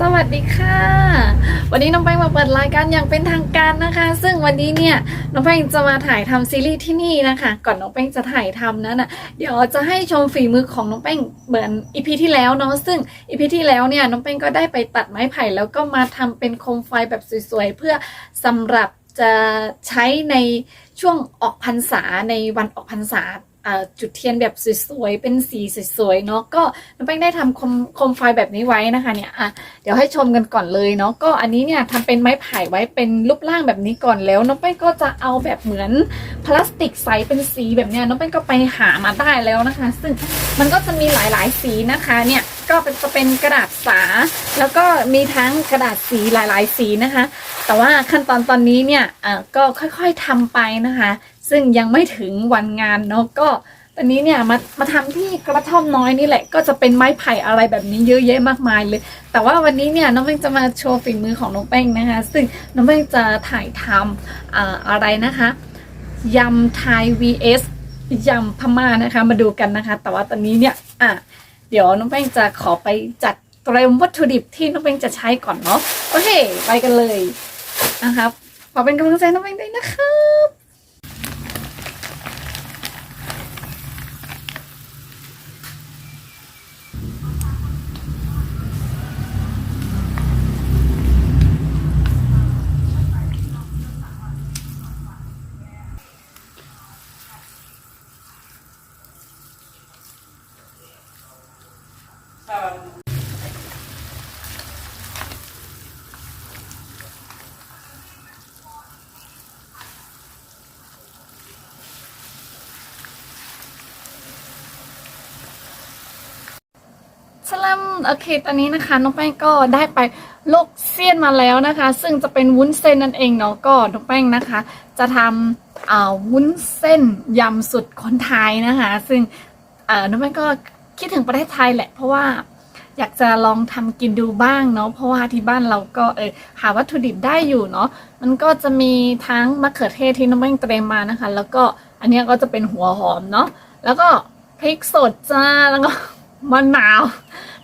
สวัสดีค่ะ วันนี้น้องแป้งมาเปิดรายการอย่างเป็นทางการนะคะ ซึ่งวันนี้เนี่ยน้องแป้งจะมาถ่ายทำซีรีส์ที่นี่นะคะ ก่อนน้องแป้งจะถ่ายทำนั้นอะเดี๋ยวจะให้ชมฝีมือของน้องแป้งเหมือนอีพีที่แล้วเนาะซึ่งอีพีที่แล้วเนี่ยน้องแป้งก็ได้ไปตัดไม้ไผ่แล้วก็มาทำเป็นโคมไฟแบบสวยๆเพื่อสำหรับจะใช้ในช่วงออกพรรษาในวันออกพรรษา จุดเทียนแบบสวยๆ เป็นสีสวยๆ เนาะก็น้องแป้งได้ทำโคมโคมไฟแบบนี้ไว้นะคะเนี่ยอะเดี๋ยวให้ชมกันก่อนเลยเนาะก็อันนี้เนี่ยทำเป็นไม้ไผ่ไว้เป็นรูปร่างแบบนี้ก่อนแล้ว น้องแป้งก็จะเอาแบบเหมือนพลาสติกใสเป็นสีแบบเนี้ยน้องแป้งก็ไปหามาได้แล้วนะคะ ซึ่งมันก็จะมีหลายๆสีนะคะเนี่ยก็เป็นจะเป็นกระดาษสา แล้วก็มีทั้งกระดาษสีหลายๆ สีนะคะ แต่ว่าขั้นตอนตอนนี้เนี่ยอะก็ค่อยๆทำไปนะคะ ซึ่งยังไม่ถึงวันงานเนาะก็ตอนนี้เนี่ยมามาทำที่กระท่อมน้อยนี่แหละ ก็จะเป็นไม้ไผ่อะไรแบบนี้เยอะแยะมากมายเลย แต่ว่าวันนี้เนี่ยน้องแป้งจะมาโชว์ฝีมือของน้องแป้งนะคะ ซึ่งน้องแป้งจะถ่ายทำออะไรนะคะยำไทย vs ยำพม่านะคะ มาดูกันนะคะ แต่ว่าตอนนี้เนี่ยอะเดี๋ยวน้องแป้งจะขอไปจัดเตรียมวัตถุดิบที่น้องแป้งจะใช้ก่อนเนาะโอเคไปกันเลยนะครับขอเป็นกำลังใจน้องแป้งด้วยนะครับ ลัมโอเค ตอนนี้นะคะน้องแป้งก็ได้ไปลกเซียนมาแล้วนะคะ ซึ่งจะเป็นวุ้นเส้นนั่นเองเนาะก็น้องแป้งนะคะ จะทำวุ้นเส้นยำสุดคนไทยนะคะ ซึ่งน้องแป้งก็คิดถึงประเทศไทยแหละ เพราะว่าอยากจะลองทำกินดูบ้างเนาะเพราะว่าที่บ้านเราก็เออหาวัตถุดิบได้อยู่เนาะมันก็จะมีทั้งมะเขือเทศที่น้องแป้งเตรียมมานะคะ แล้วก็อันนี้ก็จะเป็นหัวหอมเนาะแล้วก็พริกสดจ้าแล้วก็มะนาว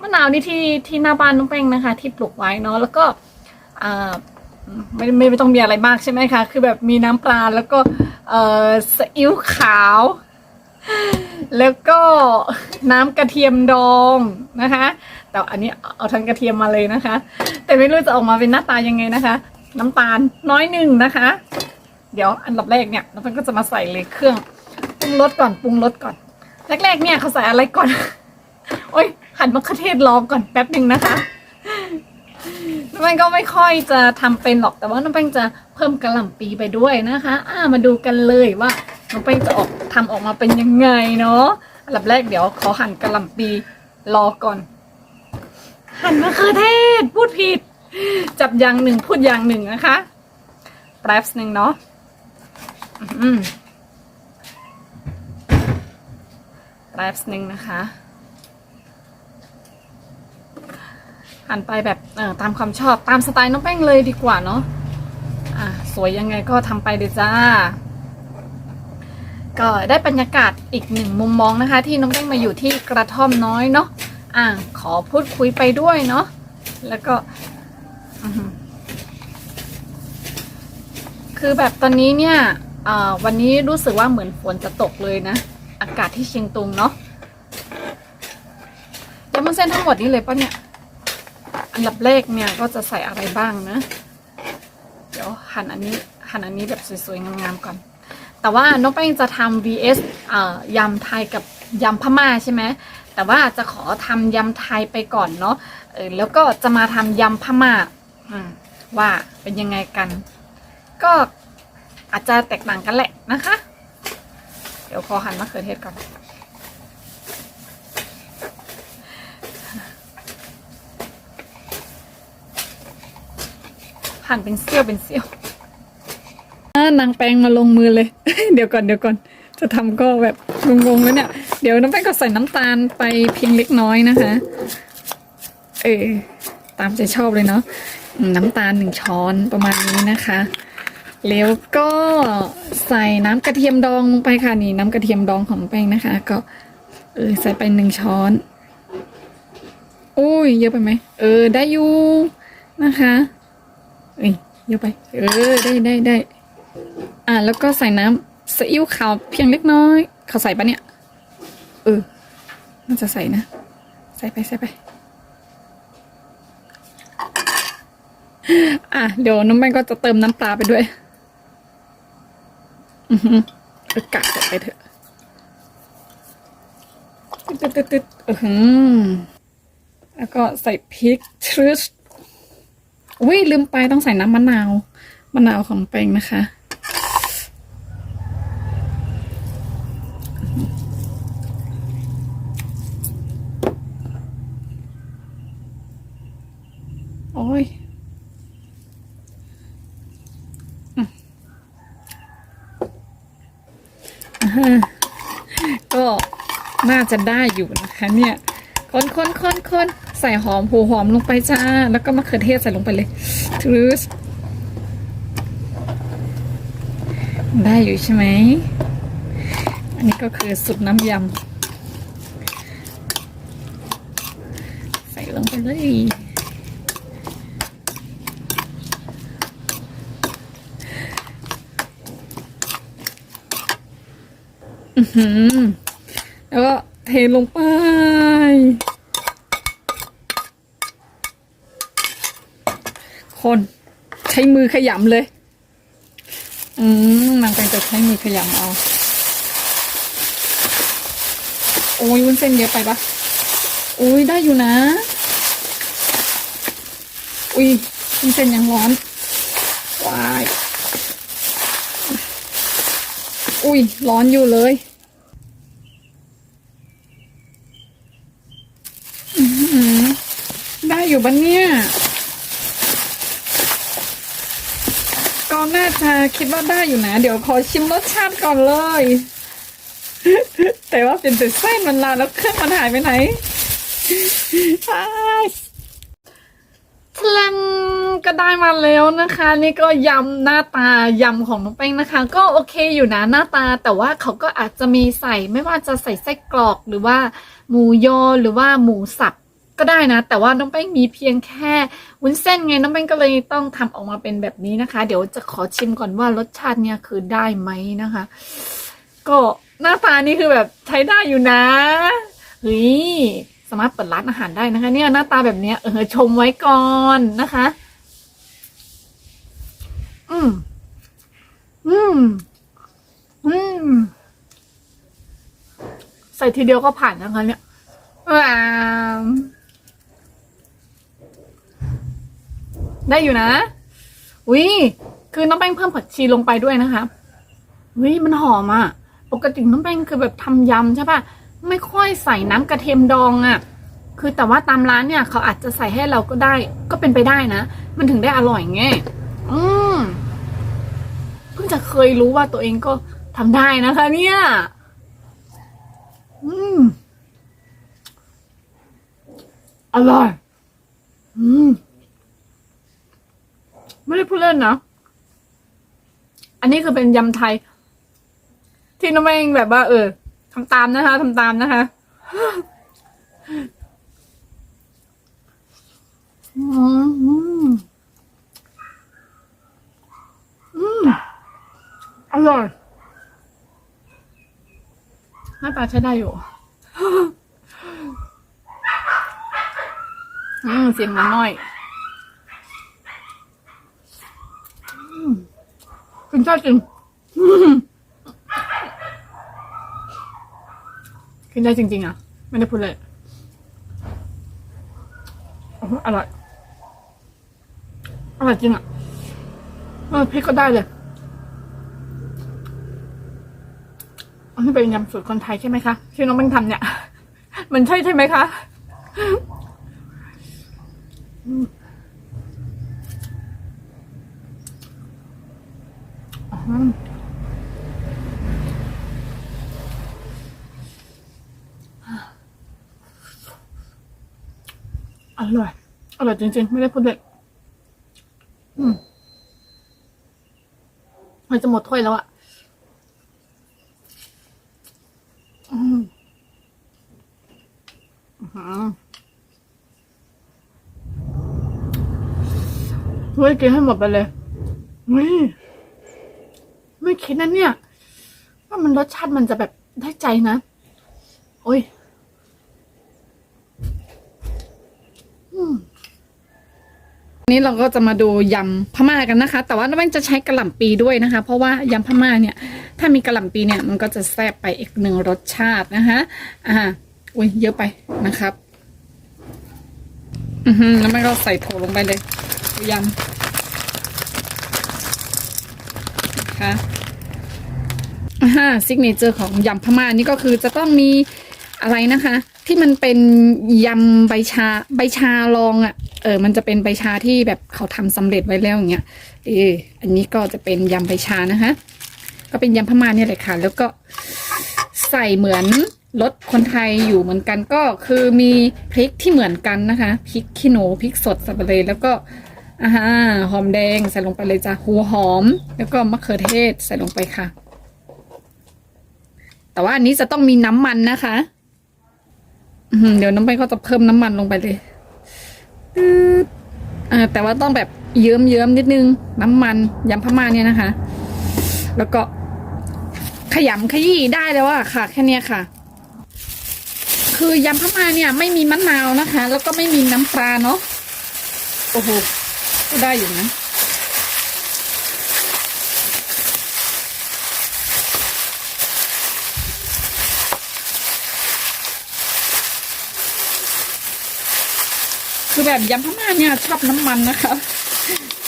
มะนาวนี่ที่ที่หน้าบ้านน้องแป้งนะคะ ที่ปลูกไว้เนาะแล้วก็ไม่ไม่ไม่ต้องมีอะไรมากใช่ไหมคะ คือแบบมีน้ำปลาแล้วก็เอ่อซีอิ๊วขาว แล้วก็น้ำกระเทียมดองนะคะ แต่อันนี้เอาทั้งกระเทียมมาเลยนะคะ แต่ไม่รู้จะออกมาเป็นหน้าตายังไงนะคะ น้ำตาลน้อยหนึ่งนะคะ เดี๋ยวอันดับแรกเนี่ยน้องแป้งก็จะมาใส่เลยเครื่องปรุงรสก่อนปรุงรสก่อน แรกๆเนี่ยเขาใส่อะไรก่อน โอ้ย หันมะเขือเทศรอก่อนแป๊บหนึ่งนะคะน้องแป้งก็ไม่ค่อยจะทำเป็นหรอกแต่ว่าน้องแป้งจะเพิ่มกระหล่ำปีไปด้วยนะคะ อ่ามาดูกันเลยว่าน้องแป้งจะออกทำออกมาเป็นยังไงเนาะอันดับแรกเดี๋ยวขอหั่นกระหล่ำปีรอก่อน หั่นมะเขือเทศพูดผิด จับอย่างหนึ่งพูดอย่างหนึ่งนะคะแป๊บหนึ่งเนาะแป๊บหนึ่งนะคะ หั่นไปแบบตามความชอบตามสไตล์น้องแป้งเลยดีกว่าเนาะอะสวยยังไงก็ทำไปเลยจ้า ก็ได้บรรยากาศอีกหนึ่งมุมมองนะคะ ที่น้องแป้งมาอยู่ที่กระท่อมน้อยเนาะอะขอพูดคุยไปด้วยเนาะแล้วก็คือแบบตอนนี้เนี่ยวันนี้รู้สึกว่าเหมือนฝนจะตกเลยนะ อากาศที่เชียงตุงเนาะแล้วมันเส้นทั้งหมดนี้เลยปะเนี่ย อันดับแรกเนี่ยก็จะใส่อะไรบ้างนะ เดี๋ยวหั่นอันนี้หั่นอันนี้แบบสวยๆงามๆก่อน แต่ว่าน้องแป้งจะทำ vs เอ่อยำไทยกับยำพม่าใช่ไหมแต่ว่าจะขอทำยำไทยไปก่อนเนาะเออแล้วก็จะมาทำยำพม่าอืมว่าเป็นยังไงกัน ก็อาจจะแตกต่างกันแหละนะคะ เดี๋ยวขอหั่นมะเขือเทศก่อน หั่นเป็นเสี้ยวเป็นเสี้ยวอ่านางแปงมาลงมือเลย เดี๋ยวก่อนเดี๋ยวก่อน จะทำก็แบบงงๆแล้วเนี่ย เดี๋ยวน้องแป้งก็ใส่น้ำตาลไปเพียงเล็กน้อยนะคะ เออตามใจชอบเลยเนาะน้ำตาลหนึ่งช้อนประมาณนี้นะคะ แล้วก็ใส่น้ำกระเทียมดองลงไปค่ะนี่น้ำกระเทียมดองของแป้งนะคะ ก็เออใส่ไปหนึ่งช้อนโโอ้ยเยอะไปไหมเออได้อยู่นะคะ เอ้ยเยอะไป เออได้ได้ได้อะแล้วก็ใส่น้ำซีอิ๊วขาวเพียงเล็กน้อย เขาใส่ปะเนี่ย เออน่าจะใส่นะ ใส่ไปใส่ไป อะเดี๋ยวน้องแป้งก็จะเติมน้ำปลาไปด้วย อือหือเออกะใส่ไปเถอะตึ๊ดตึ๊ดตึ๊ดอือหือแล้วก็ใส่พริกทริส อุ้ยลืมไปต้องใส่น้ำมะนาวมะนาวของแป้งนะคะ โอ้ยก็น่าจะได้อยู่นะคะเนี่ย คนคนคนคน ใส่หอมหัวหอมลงไปจ้า แล้วก็มะเขือเทศใส่ลงไปเลยทรูสได้อยู่ใช่ไหม อันนี้ก็คือสุดน้ำยำ ใส่ลงไปเลยอือหือแล้วก็เทลงไป คนใช้มือขยำเลย อืมนางเป็นจะใช้มือขยำเอา โอ้ยวุ้นเส้นเยอะไปปะโอ้ยได้อยู่นะ อุ้ยวุ้นเส้นยังร้อนวายอุ้ยร้อนอยู่เลยอือหือได้อยู่บ้านเนี่ย ก็น่าจะคิดว่าได้อยู่นะ เดี๋ยวขอชิมรสชาติก่อนเลย แต่ว่าเป็นแต่เส้นมันลาแล้วเครื่องมันหายไปไหนแลมก็ได้มาแล้วนะคะ นี่ก็ยำหน้าตายำของน้องแป้งนะคะ ก็โอเคอยู่นะหน้าตา แต่ว่าเขาก็อาจจะมีใส่ไม่ว่าจะใส่ไส้กรอกหรือว่าหมูยอหรือว่าหมูสับ ก็ได้นะ แต่ว่าน้องแป้งมีเพียงแค่วุ้นเส้นไงน้องแป้งก็เลยต้องทำออกมาเป็นแบบนี้นะคะ เดี๋ยวจะขอชิมก่อนว่ารสชาติเนี่ยคือได้ไหมนะคะ ก็หน้าตานี่คือแบบใช้ได้อยู่นะเฮ้ยสามารถเปิดร้านอาหารได้นะคะ เนี่ยหน้าตาแบบเนี้ยเออชมไว้ก่อนนะคะ อืม อืม อืม ใส่ทีเดียวก็ผ่านนะคะเนี่ยว้าว ได้อยู่นะอุ้ยคือน้องแป้งเพิ่มผักชีลงไปด้วยนะคะอุ้ยมันหอมอะ่ะ ปกติน้องแป้งคือแบบทำยำใช่ปะไม่ค่อยใส่น้ำกระเทียมดองอะ่ะ คือแต่ว่าตามร้านเนี่ย เขาอาจจะใส่ให้เราก็ได้ ก็เป็นไปได้นะ มันถึงได้อร่อยไงอืมเพิ่งจะเคยรู้ว่าตัวเองก็ทำได้นะคะ เนี่ย อืมอร่อย อืม ไม่ได้พูดเล่นนะ อันนี้คือเป็นยำไทย ที่น้องเองแบบว่า เออทำตามนะคะทำตามนะคะอืมอืมอืมอร่อยหน้าตาใช้ได้อยู่ อืมเสียงมันน้อยอืม กินได้จริงกินได้จริง ๆ อะ ไม่ได้พูดเลยอร่อยอร่อยจริงอะเออพริกก็ได้เลยอันนี้เป็นยำสูตรคนไทยใช่ไหมคะที่น้องแป้งทำเนี่ย มันใช่ใช่ไหมคะ อร่อย อร่อยจริงๆ ไม่ได้พูดเด็ดมันจะหมดถ้วยแล้วอะอืมอืมถ้วยกินให้หมดไปเลยนี่ คิดนะเนี่ย ว่ามันรสชาติมันจะแบบได้ใจนะ โอ้ย อืมนี้เราก็จะมาดูยำพม่ากันนะคะ แต่ว่าน้องแป้งจะใช้กระหล่ำปีด้วยนะคะ เพราะว่ายำพม่าเนี่ย ถ้ามีกระหล่ำปีเนี่ย มันก็จะแซ่บไปอีกหนึ่งรสชาตินะคะอ่าอุ้ยเยอะไปนะครับ อือฮึแล้วมันก็ใส่โถลงไปเลยยำนะคะ อ่าซิกเนเจอร์ของยำพม่านี่ก็คือจะต้องมีอะไรนะคะ ที่มันเป็นยำใบชาใบชาลองอะ่ะ เออ มันจะเป็นใบชาที่แบบเขาทำสำเร็จไว้แล้วอย่างเงี้ยเอออันนี้ก็จะเป็นยำใบชานะคะ ก็เป็นยำพม่าเนี่ยแหละค่ะ แล้วก็ใส่เหมือนรสคนไทยอยู่เหมือนกันก็คือมีพริกที่เหมือนกันนะคะพริกขี้หนูพริกสดสับปะเลยแล้วก็อ่าหอมแดงใส่ลงไปเลยจ้ะหัวหอม แล้วก็มะเขือเทศใส่ลงไปค่ะ แต่ว่าอันนี้จะต้องมีน้ำมันนะคะเดี๋ยวน้องไปก็จะเพิ่มน้ำมันลงไปเลยแต่ว่าต้องแบบเยิ้มเยิ้มๆนิดนึง น้ำมันยำพม่าเนี่ยนะคะ แล้วก็ขยำขยี้ได้แล้วอะค่ะ แค่เนี้ยค่ะ คือยำพม่าเนี่ย ไม่มีมะนาวนะคะ แล้วก็ไม่มีน้ำปลาเนาะโอ้โหก็ได้อยู่นะ คือแบบยำพม่าเนี่ยชอบน้ำมันนะคะ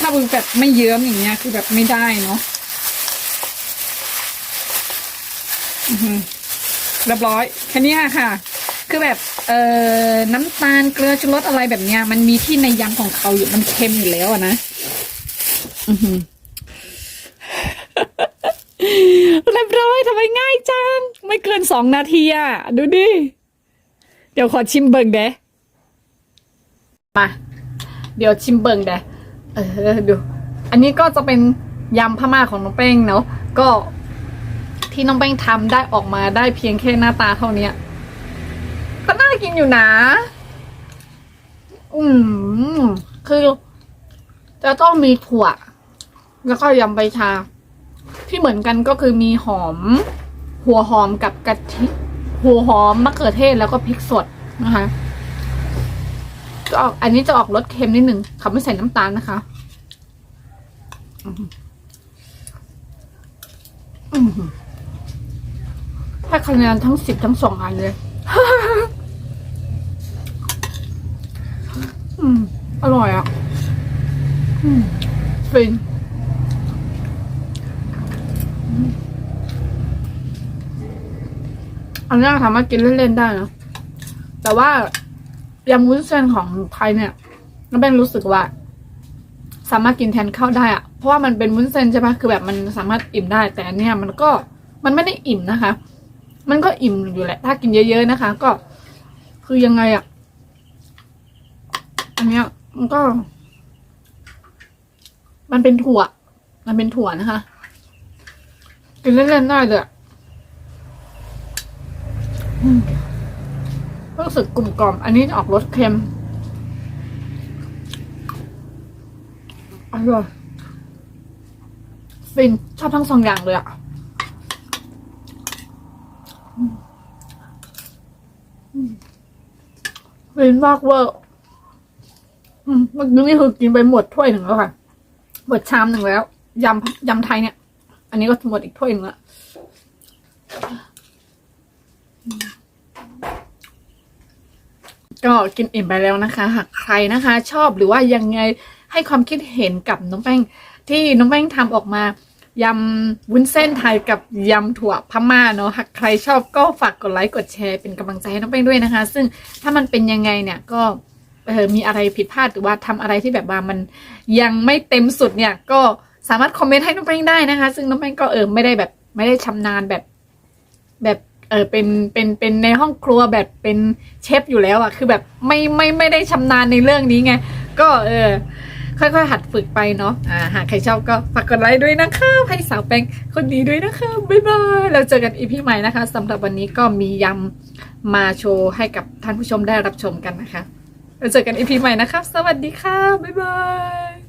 ถ้าแบบไม่เยิ้มอย่างเงี้ย คือแบบไม่ได้เนาะเรียบร้อยแค่นี้ค่ะ คือแบบเอ่อน้ำตาลเกลือชูรสอะไรแบบเนี้ย มันมีที่ในยำของเขาอยู่มันเค็มอยู่แล้วนะ อือหือเรียบร้อยทำไมง่ายจัง ไม่เกินสองนาทีอะดูดิ เดี๋ยวขอชิมเบิ่งเด้ มาเดี๋ยวชิมเบิงเดะเออดู อันนี้ก็จะเป็นยำพม่าของน้องเป้งเนาะก็ที่น้องเป้งทำได้ออกมาได้เพียงแค่หน้าตาเท่าเนี้ย ก็น่ากินอยู่นะ อืมคือ จะต้องมีถั่ว แล้วก็ยำใบชา ที่เหมือนกันก็คือมีหอม หัวหอมกับกะทิ หัวหอมมะเขือเทศแล้วก็พริกสดนะคะ จะออกอันนี้จะออกรสเค็มนิดหนึ่งเขาไม่ใส่น้ำตาลนะคะให้คะแนนทั้งสิบทั้งสองอันเลยอืมอร่อยอะอืมฟินอันนี้สามารถกินเล่นๆได้นะแต่ว่า ยำวุ้นเส้นของไทยเนี่ยน้องแป้งรู้สึกว่า สามารถกินแทนข้าวได้อะเพราะว่ามันเป็นวุ้นเส้นใช่ปะคือแบบมันสามารถอิ่มได้ แต่อันเนี่ยมันก็มันไม่ได้อิ่มนะคะ มันก็อิ่มอยู่แหละ ถ้ากินเยอะๆนะคะ ก็ คือยังไงอะอันเนี้ย มันก็ มันเป็นถั่ว มันเป็นถั่วนะคะ กินเล่นๆได้เลยอะอืม รู้สึกกลุ่มกล่อม อันนี้ออกรสเค็มอร่อยฟินชอบทั้งสองอย่างเลยอะฟินมากเวอร์มเมื่อกี้นี่คือกินไปหมดถ้วยหนึ่งแล้วค่ะ หมดชามหนึ่งแล้วยำยำไทยเนี่ย อันนี้ก็หมดอีกถ้วยหนึ่งล้ว ก็กินอิ่มไปแล้วนะคะ หากใครนะคะ ชอบหรือว่ายังไงให้ความคิดเห็นกับน้องแป้งที่น้องแป้งทำออกมายำวุ้นเส้นไทยกับยำถั่วพม่าเนาะหากใครชอบก็ฝากกดไลค์กดแชร์เป็นกำลังใจให้น้องแป้งด้วยนะคะ ซึ่งถ้ามันเป็นยังไงเนี่ยก็เออมีอะไรผิดพลาดหรือว่าทำอะไรที่แบบว่ามันยังไม่เต็มสุดเนี่ย ก็สามารถคอมเมนต์ให้น้องแป้งได้นะคะ ซึ่งน้องแป้งก็เออไม่ได้แบบไม่ได้ชำนาญแบบแบบ เออเป็นเป็นเป็นในห้องครัวแบบเป็นเชฟอยู่แล้วอะคือแบบไม่ไม่ไม่ได้ชำนาญในเรื่องนี้ไงก็เออค่อยๆ หัดฝึกไปเนาะอ่าหากใครชอบก็ฝากกดไลค์ด้วยนะคะให้สาวแป้งคนดีด้วยนะคะบ๊ายบายเราเจอกันอีพีใหม่นะคะสำหรับวันนี้ก็มียำมาโชว์ให้กับท่านผู้ชมได้รับชมกันนะคะเราเจอกันอีพีใหม่นะคะ สวัสดีค่ะบ๊ายบาย